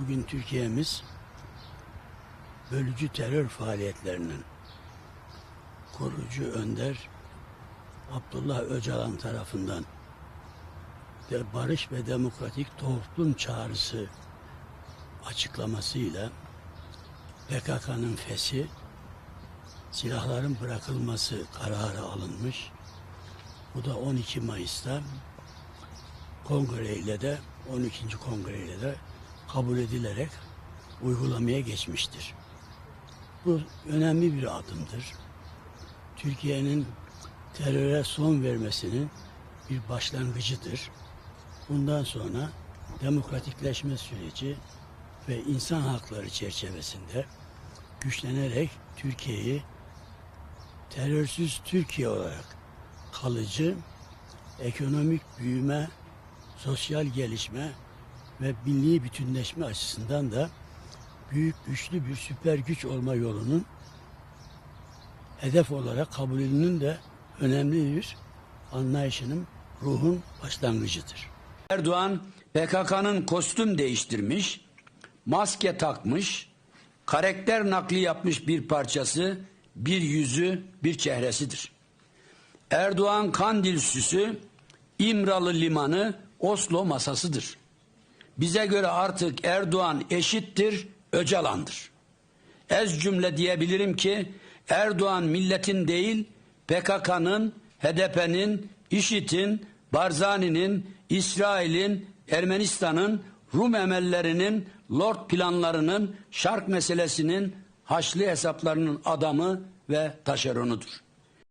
bugün Türkiye'miz bölücü terör faaliyetlerinin kurucu önder Abdullah Öcalan tarafından ve barış ve demokratik toplum çağrısı açıklamasıyla PKK'nın fesi silahların bırakılması kararı alınmış. Bu da 12 Mayıs'ta kongreyle de 12. kongreyle de kabul edilerek uygulamaya geçmiştir. Bu önemli bir adımdır. Türkiye'nin teröre son vermesinin bir başlangıcıdır. Bundan sonra demokratikleşme süreci ve insan hakları çerçevesinde güçlenerek Türkiye'yi terörsüz Türkiye olarak kalıcı ekonomik büyüme, sosyal gelişme ve milli bütünleşme açısından da büyük güçlü bir süper güç olma yolunun hedef olarak kabulünün de önemli bir anlayışının ruhun başlangıcıdır. Erdoğan PKK'nın kostüm değiştirmiş, maske takmış, karakter nakli yapmış bir parçası, bir yüzü, bir çehresidir. Erdoğan Kandil süsü, İmralı limanı, Oslo masasıdır. Bize göre artık Erdoğan eşittir, Öcalan'dır. Ez cümle diyebilirim ki Erdoğan milletin değil PKK'nın, HDP'nin, IŞİD'in, Barzani'nin, İsrail'in, Ermenistan'ın, Rum emellerinin, Lord planlarının, Şark meselesinin, Haçlı hesaplarının adamı ve taşeronudur.